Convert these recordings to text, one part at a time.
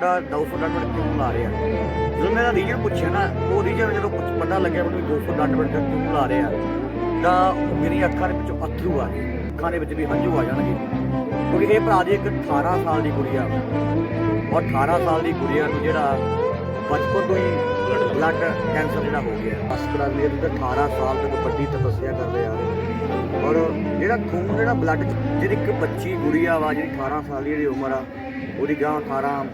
ਮੁੰਡਾ 200 ਡਾਟ ਕਿਉਂ ਲਾ ਰਿਹਾ? ਜਦੋਂ ਮੇਰਾ ਰੀਜਨ ਪੁੱਛਿਆ ਨਾ, ਉਹ ਰੀਜਨ ਜਦੋਂ ਪੁੱਛ- ਪਤਾ ਲੱਗਿਆ ਮੈਨੂੰ ਵੀ 200 ਡਾਟ ਕਿਉਂ ਲਾ ਰਿਹਾ। ਤਾਂ ਮੇਰੀਆਂ ਅੱਖਾਂ ਦੇ ਵਿੱਚੋਂ ਅਥਰੂ ਆ ਗਏ। ਅੱਖਾਂ ਦੇ ਵਿੱਚ ਵੀ ਹੰਝੂ ਆ ਜਾਣਗੇ। ਕਿਉਂਕਿ ਇਹ ਭਰਾ ਦੀ ਇੱਕ 18 ਸਾਲ ਦੀ ਕੁੜੀ ਆ। ਔਰ 18 ਸਾਲ ਦੀ ਕੁੜੀਆਂ ਨੂੰ ਜਿਹੜਾ ਬਚਪਨ ਤੋਂ ਹੀ ਬਲੱਡ ਕੈਂਸਰ ਜਿਹੜਾ ਹੋ ਗਿਆ। ਅਸਕਰਾ ਦੇ ਤੇ 18 ਸਾਲ ਤੱਕ ਵੱਡੀ ਤਪੱਸਿਆ ਕਰਦੇ ਆ ਰਹੇ। ਔਰ ਜਿਹੜਾ ਖੂਨ, ਜਿਹੜਾ ਬਲੱਡ ਜਿਹੜੀ ਇੱਕ ਬੱਚੀ ਗੁੜੀਆ ਵਾ, ਜਿਹੜੀ 18 ਸਾਲ ਦੀ ਜਿਹੜੀ ਉਮਰ ਆ, ਉਹਦੀ ਗਾਂ 18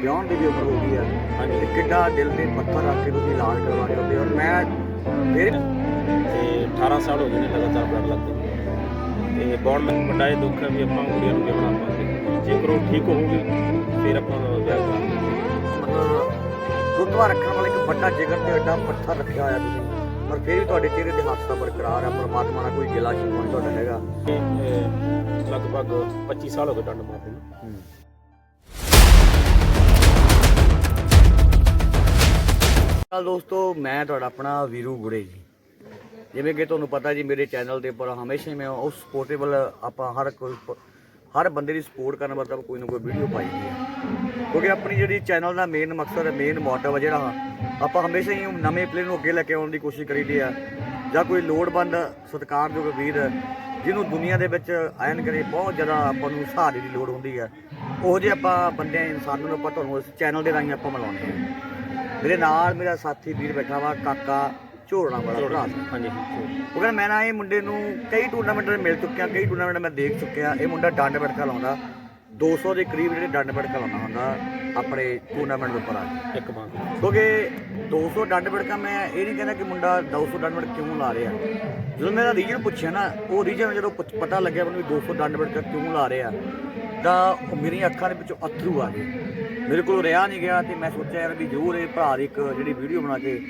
ਵਿਆਹਣ ਦੀ ਵੀ ਉਮਰ ਹੋ ਗਈ ਆ ਤੇ ਕਿੱਡਾ ਦਿਲ ਤੇ ਪੱਥਰ ਰੱਖ ਕੇ ਤੁਸੀਂ ਇਲਾਜ ਕਰਵਾ ਰਹੇ ਹੋ ਔਰ ਮੈਂ ਫਿਰ ਤੇ 18 ਸਾਲ ਹੋ ਗਏ ਨੇ ਲਗਾਤਾਰ ਬਲੱਡ ਲੱਗਦੇ। ਤੇ ਬਹੁਤ ਮੈਨੂੰ ਵੱਡਾ ਇਹ ਦੁੱਖ ਹੈ ਵੀ ਆਪਾਂ ਕੁੜੀਆਂ ਨੂੰ ਵਿਆਹਣਾ ਪਾਉਂਦੇ। ਜੇਕਰ ਉਹ ਠੀਕ ਹੋਊਗੀ ਫਿਰ ਆਪਾਂ ਵਿਆਹ ਕਰਾਂਗੇ। ਮਤਲਬ ਰੁਤਬਾ ਰੱਖਣ ਵਾਲਾ ਇੱਕ ਵੱਡਾ ਜਿਗਰ ਤੇ ਐਡਾ ਪੱਥਰ ਰੱਖਿਆ ਹੋਇਆ ਤੁਸੀਂ। ਪਰ ਫਿਰ ਵੀ ਤੁਹਾਡੇ ਚਿਹਰੇ ਤੇ ਹਾਸਾ ਬਰਕਰਾਰ ਆ ਪਰਮਾਤਮਾ ਨਾਲ ਕੋਈ ਗਿਲਾ ਸ਼ਿਕਵਾ ਤੁਹਾਡਾ ਹੈਗਾ। ਲਗਭਗ 25 ਸਾਲ ਹੋ ਗਏ ਡੰਡ ਮਾਰਦੇ ਨੂੰ। ਹਾਲ ਦੋਸਤੋ, ਮੈਂ ਤੁਹਾਡਾ ਆਪਣਾ ਵੀਰੂ ਗੁੜੇ ਜੀ। ਜਿਵੇਂ ਕਿ ਤੁਹਾਨੂੰ ਪਤਾ ਜੀ, ਮੇਰੇ ਚੈਨਲ ਦੇ ਉੱਪਰ ਹਮੇਸ਼ਾ ਹੀ ਮੈਂ ਉਸ ਸਪੋਰਟੇਬਲ ਆਪਾਂ ਹਰ ਕੋਈ ਹਰ ਬੰਦੇ ਦੀ ਸਪੋਰਟ ਕਰਨ ਵਾਸਤੇ ਕੋਈ ਨਾ ਕੋਈ ਵੀਡੀਓ ਪਾਈ ਹੈ ਕਿਉਂਕਿ ਆਪਣੀ ਜਿਹੜੀ ਚੈਨਲ ਦਾ ਮੇਨ ਮਕਸਦ ਹੈ ਮੇਨ ਮੋਟਿਵ ਹੈ ਜਿਹੜਾ, ਆਪਾਂ ਹਮੇਸ਼ਾ ਹੀ ਨਵੇਂ ਪਲੇਅਰ ਨੂੰ ਅੱਗੇ ਲੈ ਕੇ ਆਉਣ ਦੀ ਕੋਸ਼ਿਸ਼ ਕਰੀਦੀ ਆ। ਜਾਂ ਕੋਈ ਲੋੜਵੰਦ, ਸਤਿਕਾਰਯੋਗ ਵੀਰ ਜਿਹਨੂੰ ਦੁਨੀਆ ਦੇ ਵਿੱਚ ਆਇਨ ਕਰੇ, ਬਹੁਤ ਜ਼ਿਆਦਾ ਆਪਾਂ ਨੂੰ ਸਹਾਰੇ ਦੀ ਲੋੜ ਹੁੰਦੀ ਹੈ ਉਹ ਜਿਹੇ ਆਪਾਂ ਬੰਦੇ, ਇਨਸਾਨਾਂ ਨੂੰ ਆਪਾਂ ਤੁਹਾਨੂੰ ਇਸ ਚੈਨਲ ਦੇ ਰਾਹੀਂ ਆਪਾਂ ਮਿਲਾਉਂਦੇ ਹਾਂ ਮੇਰੇ ਨਾਲ ਮੇਰਾ ਸਾਥੀ ਵੀਰ ਬੈਠਾ ਵਾ ਕਾਕਾ ਝੋੜਨਾ ਵਾਲਾ ਭਰਾ। ਹਾਂਜੀ ਉਹ ਕਹਿੰਦਾ ਮੈਂ ਨਾ ਇਹ ਮੁੰਡੇ ਨੂੰ ਕਈ ਟੂਰਨਾਮੈਂਟ ਮਿਲ ਚੁੱਕਿਆ ਕਈ ਟੂਰਨਾਮੈਂਟ ਮੈਂ ਦੇਖ ਚੁੱਕਿਆ ਇਹ ਮੁੰਡਾ ਡੰਡ ਬੜਕਾ ਲਾਉਂਦਾ। 200 ਦੇ ਕਰੀਬ ਜਿਹੜੇ ਡੰਡ ਬੜਕਾ ਲਾਉਂਦਾ ਹੁੰਦਾ ਆਪਣੇ ਟੂਰਨਾਮੈਂਟ ਦੇ ਉੱਪਰ ਆ। ਇੱਕ ਬਾਂਹ ਕਿਉਂਕਿ 200 ਡੰਡ ਬੜਕਾ ਮੈਂ ਇਹ ਨਹੀਂ ਕਹਿੰਦਾ ਕਿ ਮੁੰਡਾ 200 ਡੰਡ ਬੜਕਾ ਕਿਉਂ ਲਾ ਰਿਹਾ। ਜਦੋਂ ਮੇਰਾ ਰੀਜਨ ਪੁੱਛਿਆ ਨਾ ਉਹ ਰੀਜਨ ਜਦੋਂ ਪਤਾ ਲੱਗਿਆ ਮੈਨੂੰ ਵੀ 200 ਡੰਡ ਬੜਕਾ ਕਿਉਂ ਲਾ ਰਿਹਾ। ਤਾਂ ਉਹ ਮੇਰੀਆਂ ਅੱਖਾਂ ਦੇ ਵਿੱਚੋਂ ਅੱਥਰੂ ਆ ਗਏ। ਮੇਰੇ ਕੋਲ ਰਿਹਾ ਨਹੀਂ ਗਿਆ ਤੇ ਮੈਂ ਸੋਚਿਆ ਯਾਰ ਵੀ ਜ਼ਰੂਰ ਇਹ ਭਰਾ ਦੀ ਇੱਕ ਜਿਹੜੀ ਵੀਡੀਓ ਬਣਾ ਕੇ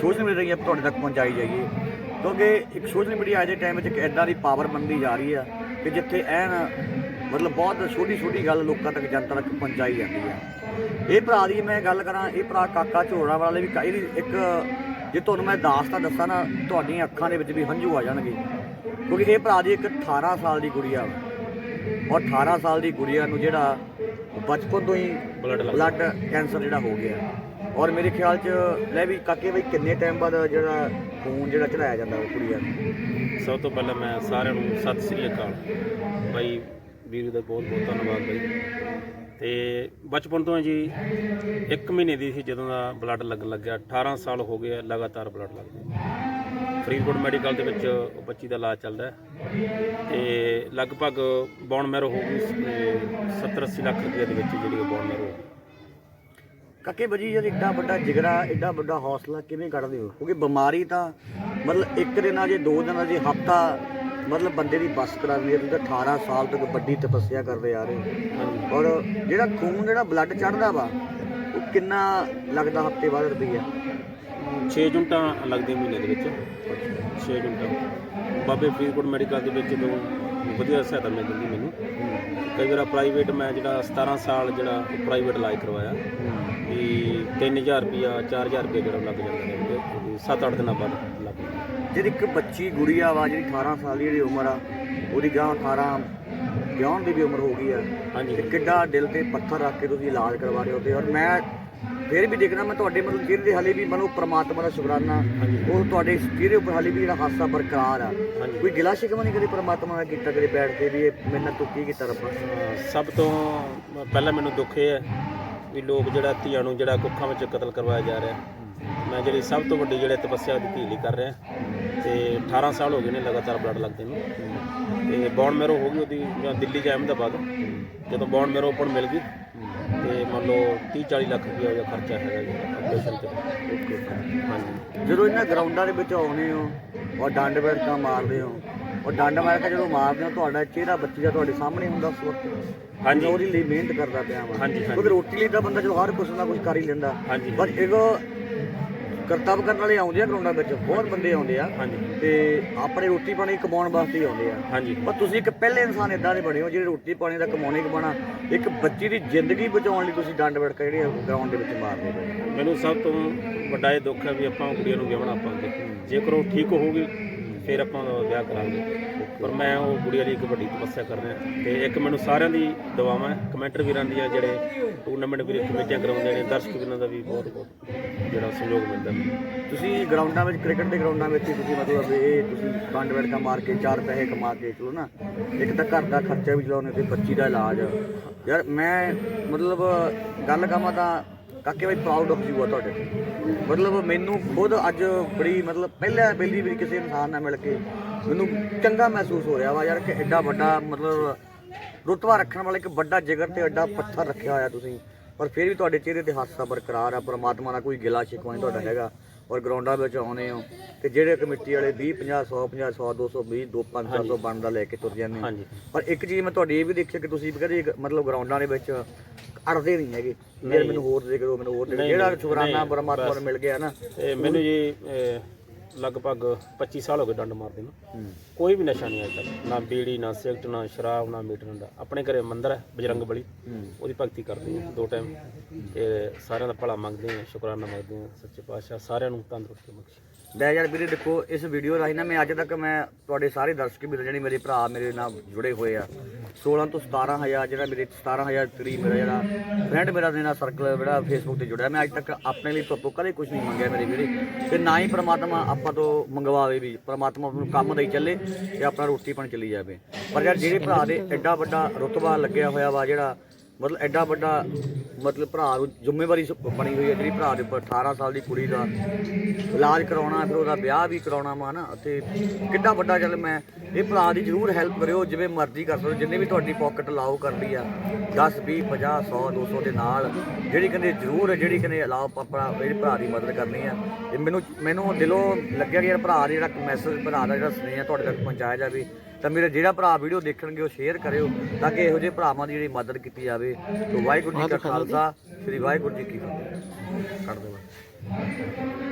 ਸੋਸ਼ਲ ਮੀਡੀਆ ਰਾਹੀਂ ਤੁਹਾਡੇ ਤੱਕ ਪਹੁੰਚਾਈ ਜਾਈਏ। ਕਿਉਂਕਿ ਇੱਕ ਸੋਸ਼ਲ ਮੀਡੀਆ ਅੱਜ ਦੇ ਟਾਈਮ ਵਿੱਚ ਇੱਕ ਐਦਾਂ ਦੀ ਪਾਵਰ ਬਣਦੀ ਜਾ ਰਹੀ ਆ ਕਿ ਜਿੱਥੇ ਐਨ ਮਤਲਬ ਬਹੁਤ ਛੋਟੀ ਛੋਟੀ ਗੱਲ ਲੋਕਾਂ ਤੱਕ, ਜਨਤਾ ਤੱਕ ਪਹੁੰਚਾਈ ਜਾਂਦੀ ਆ। ਇਹ ਭਰਾ ਦੀ ਮੈਂ ਗੱਲ ਕਰਾਂ, ਇਹ ਭਰਾ ਕਾਕਾ ਝੋੜਾ ਵਾਲੇ ਵੀ ਇਹਦੀ ਇੱਕ ਜੇ ਤੁਹਾਨੂੰ ਮੈਂ ਦਾਸਤਾਨ ਦੱਸਾਂ ਨਾ, ਤੁਹਾਡੀਆਂ ਅੱਖਾਂ ਦੇ ਵਿੱਚ ਵੀ ਹੰਝੂ ਆ ਜਾਣਗੇ। ਕਿਉਂਕਿ ਇਹ ਭਰਾ ਦੀ ਇੱਕ 18 ਸਾਲ ਦੀ ਕੁੜੀ ਆ। ਔਰ 18 ਸਾਲ ਦੀ ਗੁੜੀਆ ਨੂੰ ਜਿਹੜਾ ਬਚਪਨ ਤੋਂ ਹੀ ਬਲੱਡ ਕੈਂਸਰ ਜਿਹੜਾ ਹੋ ਗਿਆ। ਔਰ ਮੇਰੇ ਖਿਆਲ 'ਚ ਲੈ ਵੀ ਕਾਕੇ ਬਈ ਕਿੰਨੇ ਟਾਈਮ ਬਾਅਦ ਜਿਹੜਾ ਖੂਨ ਜਿਹੜਾ ਚੜਾਇਆ ਜਾਂਦਾ ਉਹ ਕੁੜੀਆਂ ਨੂੰ? ਸਭ ਤੋਂ ਪਹਿਲਾਂ ਮੈਂ ਸਾਰਿਆਂ ਨੂੰ ਸਤਿ ਸ੍ਰੀ ਅਕਾਲ। ਬਾਈ ਵੀਰੂ ਦਾ ਬਹੁਤ ਬਹੁਤ ਧੰਨਵਾਦ ਬਾਈ। ਤੇ ਬਚਪਨ ਤੋਂ ਜੀ 1 ਮਹੀਨੇ ਦੀ ਸੀ ਜਦੋਂ ਦਾ ਬਲੱਡ ਲੱਗਣ ਲੱਗਿਆ। 18 ਸਾਲ ਹੋ ਗਏ ਲਗਾਤਾਰ ਬਲੱਡ ਲੱਗਦਾ। ਫਰੀਦਕੋਟ ਮੈਡੀਕਲ ਦੇ ਵਿੱਚ ਉਹ ਬੱਚੀ ਦਾ ਇਲਾਜ ਚੱਲਦਾ ਹੈ ਤੇ ਲਗਭਗ ਬੌਨ ਮੈਰੋ ਹੋ ਗਈ 70 80 ਲੱਖ ਰੁਪਏ ਦੇ ਵਿੱਚ ਜਿਹੜੀ ਬੌਨ ਮੈਰੋ ਕਾਕੇ ਬਜੀ ਯਾਰ ਏਡਾ ਵੱਡਾ ਜਿਗਰਾ ਏਡਾ ਵੱਡਾ ਹੌਸਲਾ ਕਿਵੇਂ ਕੱਢਦੇ ਹੋ? ਕਿਉਂਕਿ ਬਿਮਾਰੀ ਤਾਂ ਮਤਲਬ ਇੱਕ ਦਿਨ ਆ ਜੇ ਦੋ ਦਿਨ ਆ ਜੇ ਹਫਤਾ ਮਤਲਬ ਬੰਦੇ ਦੀ ਬਸ ਕਰਾ ਦਿੰਦੀ ਹੈ ਤੁਸੀਂ ਤਾਂ 18 ਸਾਲ ਤੱਕ ਵੱਡੀ ਤਪੱਸਿਆ ਕਰਦੇ ਆ ਰਹੇ ਔਰ ਜਿਹੜਾ ਖੂਨ ਜਿਹੜਾ ਬਲੱਡ ਚੜਦਾ ਵਾ ਉਹ ਕਿੰਨਾ ਲੱਗਦਾ ਹਫ਼ਤੇ ਬਾਅਦ ਰੁਪਈਆ? 6 ਜੁੰਟਾਂ ਲੱਗਦੀਆਂ ਮਹੀਨੇ ਦੇ ਵਿੱਚ। 6 ਜੁੰਟਾਂ ਬਾਬੇ ਫਰੀਦਕੋਟ ਮੈਡੀਕਲ ਦੇ ਵਿੱਚ ਜਦੋਂ ਵਧੀਆ ਸਹਾਇਤਾ ਮਿਲ ਜਾਂਦੀ ਮੈਨੂੰ। ਕਈ ਵਾਰ ਪ੍ਰਾਈਵੇਟ ਮੈਂ ਜਿਹੜਾ 17 ਸਾਲ ਜਿਹੜਾ ਪ੍ਰਾਈਵੇਟ ਇਲਾਜ ਕਰਵਾਇਆ। ਵੀ 3000 ਰੁਪਿਆ 4000 ਰੁਪਏ ਜਿਹੜਾ ਲੱਗ ਜਾਂਦਾ ਨੇ 7-8 ਦਿਨਾਂ ਬਾਅਦ ਲੱਗ ਜਾਂਦਾ ਜਿਹੜੀ ਇੱਕ ਬੱਚੀ ਗੁੜੀਆ ਵਾ, ਜਿਹੜੀ 18 ਸਾਲ ਦੀ ਜਿਹੜੀ ਉਮਰ ਆ, ਉਹਦੀ ਗਾਂ 18 ਵਿਆਹਣ ਦੀ ਵੀ ਉਮਰ ਹੋ ਗਈ ਆ। ਹਾਂਜੀ। ਤੇ ਕਿੱਡਾ ਦਿਲ ਤੇ ਪੱਥਰ ਰੱਖ ਕੇ ਤੁਸੀਂ ਇਲਾਜ ਕਰਵਾ ਰਹੇ ਹੋ ਤੇ ਔਰ ਮੈਂ ਫਿਰ ਵੀ ਦੇਖਣਾ ਮੈਂ ਤੁਹਾਡੇ ਮਤਲਬ ਚਿਹਰੇ ਦੇ ਹਲੇ ਵੀ ਮਨੋ ਪ੍ਰਮਾਤਮਾ ਦਾ ਸ਼ੁਕਰਾਨਾ ਹਾਂਜੀ। ਉਹ ਤੁਹਾਡੇ ਚਿਹਰੇ ਉੱਪਰ ਹਲੇ ਵੀ ਜਿਹੜਾ ਹਾਸਾ ਬਰਕਰਾਰ ਆ। ਹਾਂਜੀ। ਕੋਈ ਗਿਲਾ ਸ਼ਿਕਵਾ ਨਹੀਂ ਕਦੇ ਪ੍ਰਮਾਤਮਾ ਦਾ ਕੀਤਾ ਕਦੇ ਬੈਠ ਕੇ ਵੀ ਇਹ ਮੇਰੇ ਨਾਲ ਤੂੰ ਕੀ ਕੀਤਾ ਰੱਬਾ? ਅਹ ਸਭ ਤੋਂ ਪਹਿਲਾਂ ਮੈਨੂੰ ਦੁੱਖ ਇਹ ਹੈ ਵੀ ਲੋਕ ਜਿਹੜਾ ਧੀਆਂ ਨੂੰ ਜਿਹੜਾ ਕੁੱਖਾਂ ਵਿੱਚ ਕਤਲ ਕਰਵਾਇਆ ਜਾ ਰਿਹਾ। ਮੈਂ ਜਿਹੜੀ ਸਭ ਤੋਂ ਵੱਡੀ ਜਿਹੜੇ ਤਪੱਸਿਆ ਉਹਦੀ ਧੀ ਲਈ ਕਰ ਰਿਹਾ। ਤੇ 18 ਸਾਲ ਹੋ ਗਏ ਨੇ ਲਗਾਤਾਰ ਬਲੱਡ ਲੱਗਦੇ ਨੂੰ। ਤੇ ਬੌਨ ਮੈਰੋ ਹੋ ਗਈ ਉਹਦੀ ਜਾਂ ਦਿੱਲੀ ਜਾਂ ਅਹਿਮਦਾਬਾਦ। ਜਦੋਂ ਬੌਨ ਮੈਰੋ ਓਪਨ ਮਿਲ ਗਈ ਤੇ ਮੰਨ ਲਓ 30 40 ਲੱਖ ਰੁਪਏ ਦਾ ਖਰਚਾ ਹੈਗਾ ਜੀ ਆਪਰੇਸ਼ਨ ਤੇ। ਹਾਂਜੀ। ਜਦੋਂ ਇਹਨਾਂ ਗਰਾਊਂਡਾਂ ਦੇ ਵਿੱਚ ਆਉਨੇ ਹੋ ਔਰ ਡੰਡ ਬੈਠਕਾਂ ਮਾਰਦੇ ਹੋ ਔਰ ਡੰਡ ਮਾਰ ਕੇ ਜਦੋਂ ਮਾਰਦੇ ਹੋ ਤੁਹਾਡਾ ਚਿਹਰਾ ਬੱਚੀ ਦਾ ਤੁਹਾਡੇ ਸਾਹਮਣੇ ਹੁੰਦਾ ਉਸ ਵਕਤ। ਹਾਂਜੀ। ਉਹਦੇ ਲਈ ਮਿਹਨਤ ਕਰਦਾ ਪਿਆ ਹਾਂਜੀ, ਹਾਂਜੀ। ਕਿਉਂਕਿ ਰੋਟੀ ਲਈ ਤਾਂ ਬੰਦਾ ਜਦੋਂ ਹਰ ਕੁਛ ਨਾ ਕੁਛ ਕਰ ਹੀ ਲੈਂਦਾ। ਪਰ ਇੱਕ ਕਰਤੱਵ ਕਰਨ ਵਾਲੇ ਆਉਂਦੇ ਆ ਗਰਾਊਂਡਾਂ ਵਿੱਚ ਬਹੁਤ ਬੰਦੇ ਆਉਂਦੇ ਆ। ਹਾਂਜੀ। ਤੇ ਆਪਣੇ ਰੋਟੀ ਪਾਣੀ ਕਮਾਉਣ ਵਾਸਤੇ ਹੀ ਆਉਂਦੇ ਆ। ਹਾਂਜੀ। ਪਰ ਤੁਸੀਂ ਇੱਕ ਪਹਿਲੇ ਇਨਸਾਨ ਇਦਾਂ ਦੇ ਬਣੇ ਹੋ ਜਿਹੜੇ ਰੋਟੀ ਪਾਣੀ ਦਾ ਕਮਾਉਣੇ ਕਮਾਣਾ ਇੱਕ ਬੱਚੀ ਦੀ ਜ਼ਿੰਦਗੀ ਬਚਾਉਣ ਲਈ ਤੁਸੀਂ ਡੰਡ ਬੜਕਾ ਜਿਹੜੇ ਗਰਾਊਂਡ ਦੇ ਵਿੱਚ ਮਾਰਦੇ ਪਏ ਹੋ। ਮੈਨੂੰ ਸਭ ਤੋਂ ਵੱਡਾ ਇਹ ਦੁੱਖ ਹੈ ਵੀ ਆਪਾਂ ਕੁੜੀਆਂ ਨੂੰ ਵਿਆਹਣਾ ਪਾਉਂਦੇ। ਜੇਕਰ ਉਹ ਠੀਕ ਹੋਊਗੀ ਫਿਰ ਆਪਾਂ ਵਿਆਹ ਕਰਾਂਗੇ। ਪਰ ਮੈਂ ਉਹ ਗੁੜੀਆ ਲਈ ਇੱਕ ਵੱਡੀ ਤਪੱਸਿਆ ਕਰ ਰਿਹਾ। ਤੇ ਇੱਕ ਮੈਨੂੰ ਸਾਰਿਆਂ ਦੀ ਦੁਆਵਾਂ ਹੈ ਕਮੈਂਟਰ ਵੀਰਾਂ ਦੀਆਂ ਜਿਹੜੇ ਟੂਰਨਾਮੈਂਟ ਵੀਰ ਕਮੇਟੀਆਂ ਕਰਾਉਂਦੇ ਨੇ, ਦਰਸ਼ਕ ਵੀਰਾਂ ਦਾ ਵੀ ਬਹੁਤ ਬਹੁਤ ਜਿਹੜਾ ਸਹਿਯੋਗ ਮਿਲਦਾ। ਮੈਨੂੰ ਤੁਸੀਂ ਗਰਾਊਂਡਾਂ ਵਿੱਚ ਕ੍ਰਿਕਟ ਦੇ ਗਰਾਊਂਡਾਂ ਵਿੱਚ ਹੀ ਤੁਸੀਂ ਮਤਲਬ ਇਹ ਤੁਸੀਂ ਡੰਡ ਬੈਠਕਾ ਮਾਰ ਕੇ, ਚਾਰ ਪੈਸੇ ਕਮਾ ਕੇ, ਚਲੋ ਨਾ। ਇੱਕ ਤਾਂ ਘਰ ਦਾ ਖਰਚਾ ਵੀ ਚਲਾਉਣੇ ਤੇ ਬੱਚੀ ਦਾ ਇਲਾਜ। ਯਾਰ ਮੈਂ ਮਤਲਬ ਗੱਲ ਕਹਾਂ ਤਾਂ ਕਾਕੇ ਬਾਈ ਪ੍ਰਾਊਡ ਆਫ ਯੂ ਆ ਤੁਹਾਡੇ ਤੇ। ਮਤਲਬ ਮੈਨੂੰ ਖੁਦ ਅੱਜ ਬੜੀ ਮਤਲਬ ਪਹਿਲਾਂ ਪਹਿਲੀ ਵਾਰੀ ਕਿਸੇ ਇਨਸਾਨ ਨਾਲ ਮਿਲ ਕੇ ਮੈਨੂੰ ਚੰਗਾ ਮਹਿਸੂਸ ਹੋ ਰਿਹਾ ਵਾ ਯਾਰ ਕਿ ਐਡਾ ਵੱਡਾ ਮਤਲਬ ਰੁਤਬਾ ਰੱਖਣ ਵਾਲਾ ਇੱਕ ਵੱਡਾ ਜਿਗਰ ਤੇ ਐਡਾ ਪੱਥਰ ਰੱਖਿਆ ਹੋਇਆ ਤੁਸੀਂ ਪਰ ਫਿਰ ਵੀ ਤੁਹਾਡੇ ਚਿਹਰੇ ਤੇ ਹਾਸਾ ਬਰਕਰਾਰ ਆ ਪ੍ਰਮਾਤਮਾ ਨਾਲ ਕੋਈ ਗਿਲਾ ਸ਼ਿਕਵਾ ਨਹੀਂ ਤੁਹਾਡਾ ਹੈਗਾ ਔਰ ਗਰਾਊਂਡਾਂ ਵਿੱਚ ਆਉਨੇ ਹੋ ਤੇ ਜਿਹੜੇ ਕਮੇਟੀ ਵਾਲੇ 20 50 100 50 100 220 2 500 ਬਣਦਾ ਲੈ ਕੇ ਤੁਰ ਜਾਂਦੇ ਹੋ। ਹਾਂਜੀ ਪਰ ਇੱਕ ਚੀਜ਼ ਮੈਂ ਤੁਹਾਡੀ ਇਹ ਵੀ ਦੇਖਿਆ ਕਿ ਤੁਸੀਂ ਵੀ ਕਦੇ ਮਤਲਬ ਗਰਾਊਂਡਾਂ ਦੇ ਵਿੱਚ ਅੜਦੇ ਨਹੀਂ ਹੈਗੇ। ਮੇਰੇ ਮੈਨੂੰ ਹੋਰ ਦੇ ਕਰੋ ਮੈਨੂੰ ਹੋਰ ਦੇ ਦਿਓ। ਨਹੀਂ, ਜਿਹੜਾ ਨਹੀਂ, ਸ਼ੁਕਰਾਨਾ ਨਹੀਂ, ਪਰਮਾਤਮਾ ਨੂੰ ਮਿਲ ਗਿਆ ਨਾ। ਤੇ ਮੈਨੂੰ ਜੀ ਅਹ, ਲਗਭਗ 25 ਸਾਲ ਹੋ ਗਏ ਡੰਡ ਮਾਰਦੇ ਨੂੰ। ਹੂੰ। ਕੋਈ ਵੀ ਨਸ਼ਾ ਨਹੀਂ ਅੱਜ ਤੱਕ। ਨਾ ਬੀੜੀ ਨਾ ਸਿਗਰਟ ਨਾ ਸ਼ਰਾਬ ਨਾ ਮੀਟ ਦਾ ਆਪਣੇ ਘਰੇ ਮੰਦਿਰ ਹੈ ਬਜਰੰਗ ਬਲੀ। ਉਹਦੀ ਭਗਤੀ ਕਰਦੇ ਹਾਂ ਦੋ ਟਾਈਮ ਤੇ ਸਾਰਿਆਂ ਦਾ ਭਲਾ ਮੰਗਦੇ ਹਾਂ ਸ਼ੁਕਰਾਨਾ ਮੰਗਦੇ ਹਾਂ ਸੱਚੇ ਪਾਤਸ਼ਾਹ ਸਾਰਿਆਂ ਨੂੰ ਤੰਦਰੁਸਤੀ ਬਖਸ਼ੇ। ਲੈ ਯਾਰ ਵੀਰੇ ਦੇਖੋ, ਇਸ ਵੀਡੀਓ ਰਾਹੀਂ ਨਾ ਮੈਂ ਅੱਜ ਤੱਕ ਮੈਂ ਤੁਹਾਡੇ ਸਾਰੇ ਦਰਸ਼ਕ ਵੀ ਜਿਹੜੇ ਮੇਰੇ ਭਰਾ ਮੇਰੇ ਨਾਲ ਜੁੜੇ ਹੋਏ ਆ। 16 ਤੋਂ 17000 ਜਿਹੜਾ ਮੇਰੇ 17000 ਕਰੀਬ ਮੇਰਾ ਜਿਹੜਾ ਫਰੈਂਡ ਮੇਰਾ ਦੇ ਨਾਲ ਸਰਕਲ ਜਿਹੜਾ ਫੇਸਬੁੱਕ ਤੇ ਜੁੜਿਆ। ਮੈਂ ਅੱਜ ਤੱਕ ਆਪਣੇ ਲਈ ਤੋਂ ਕਦੇ ਕੁਝ ਨਹੀਂ ਮੰਗਿਆ ਮੇਰੇ ਵੀਰੇ। ਤੇ ਨਾ ਹੀ ਪ੍ਰਮਾਤਮਾ ਆਪਾਂ ਤੋਂ ਮੰਗਵਾਵੇ ਵੀ, ਪ੍ਰਮਾਤਮਾ ਨੂੰ ਕੰਮ ਦੇਈ ਚੱਲੇ ਤੇ ਆਪਣਾ ਰੋਟੀ ਪਾਣੀ ਚੱਲੀ ਜਾਵੇ। ਪਰ ਯਾਰ ਜਿਹੜੇ ਭਰਾ ਦੇ ਐਡਾ ਵੱਡਾ ਰੁਤਬਾ ਲੱਗਿਆ ਹੋਇਆ ਵਾ ਜਿਹੜਾ ਮਤਲਬ ਐਡਾ ਵੱਡਾ ਮਤਲਬ ਭਰਾ ਨੂੰ ਜ਼ਿੰਮੇਵਾਰੀ ਸ- ਬਣੀ ਹੋਈ ਹੈ ਜਿਹੜੀ ਭਰਾ ਦੇ ਉੱਪਰ 18 ਸਾਲ ਦੀ ਕੁੜੀ ਦਾ ਇਲਾਜ ਕਰਾਉਣਾ ਫਿਰ ਉਹਦਾ ਵਿਆਹ ਵੀ ਕਰਾਉਣਾ ਵਾ ਨਾ ਤੇ ਕਿੱਡਾ ਵੱਡਾ ਚੱਲ ਮੈਂ ਇਹ ਭਰਾ ਦੀ ਜ਼ਰੂਰ ਹੈਲਪ ਕਰਿਓ ਜਿਵੇਂ ਮਰਜ਼ੀ ਕਰ ਸਕੋ ਹੋ, ਜਿੰਨੇ ਵੀ ਤੁਹਾਡੀ ਪਾਕਟ ਲਾਓ ਕਰਦੀ ਆ 10 20 50 100 200 ਦੇ ਨਾਲ ਜਿਹੜੀ ਕਹਿੰਦੇ ਜ਼ਰੂਰ ਜਿਹੜੀ ਕਹਿੰਦੇ ਅਲਾਓ ਆਪਣਾ ਇਹ ਭਰਾ ਦੀ ਮਦਦ ਕਰਨੀ ਆ ਤੇ ਮੈਨੂੰ ਮੈਨੂੰ ਦਿਲੋਂ ਲੱਗਿਆ ਕਿ ਯਾਰ ਭਰਾ ਦਾ ਜਿਹੜਾ ਮੈਸੇਜ ਭਰਾ ਦਾ ਜਿਹੜਾ ਸੁਨੇਹਾ ਤੁਹਾਡੇ ਤੱਕ ਪਹੁੰਚਾਇਆ ਜਾਵੇ ਤਾਂ ਮੇਰੇ ਜਿਹੜਾ ਭਰਾ ਵੀਡੀਓ ਦੇਖਣਗੇ ਉਹ ਸ਼ੇਅਰ ਕਰਿਓ ਤਾਂ ਕਿ ਇਹੋ ਜਿਹੇ ਭਰਾਵਾਂ ਦੀ ਜਿਹੜੀ ਮਦਦ ਕੀਤੀ ਜਾਵੇ। ਤੇ ਵਾਹਿਗੁਰੂ ਜੀ ਕਾ ਖਾਲਸਾ ਸ੍ਰੀ ਵਾਹਿਗੁਰੂ ਜੀ ਕੀ ਫਤਿਹ। ਕੱਢ ਦੇਵਾਂ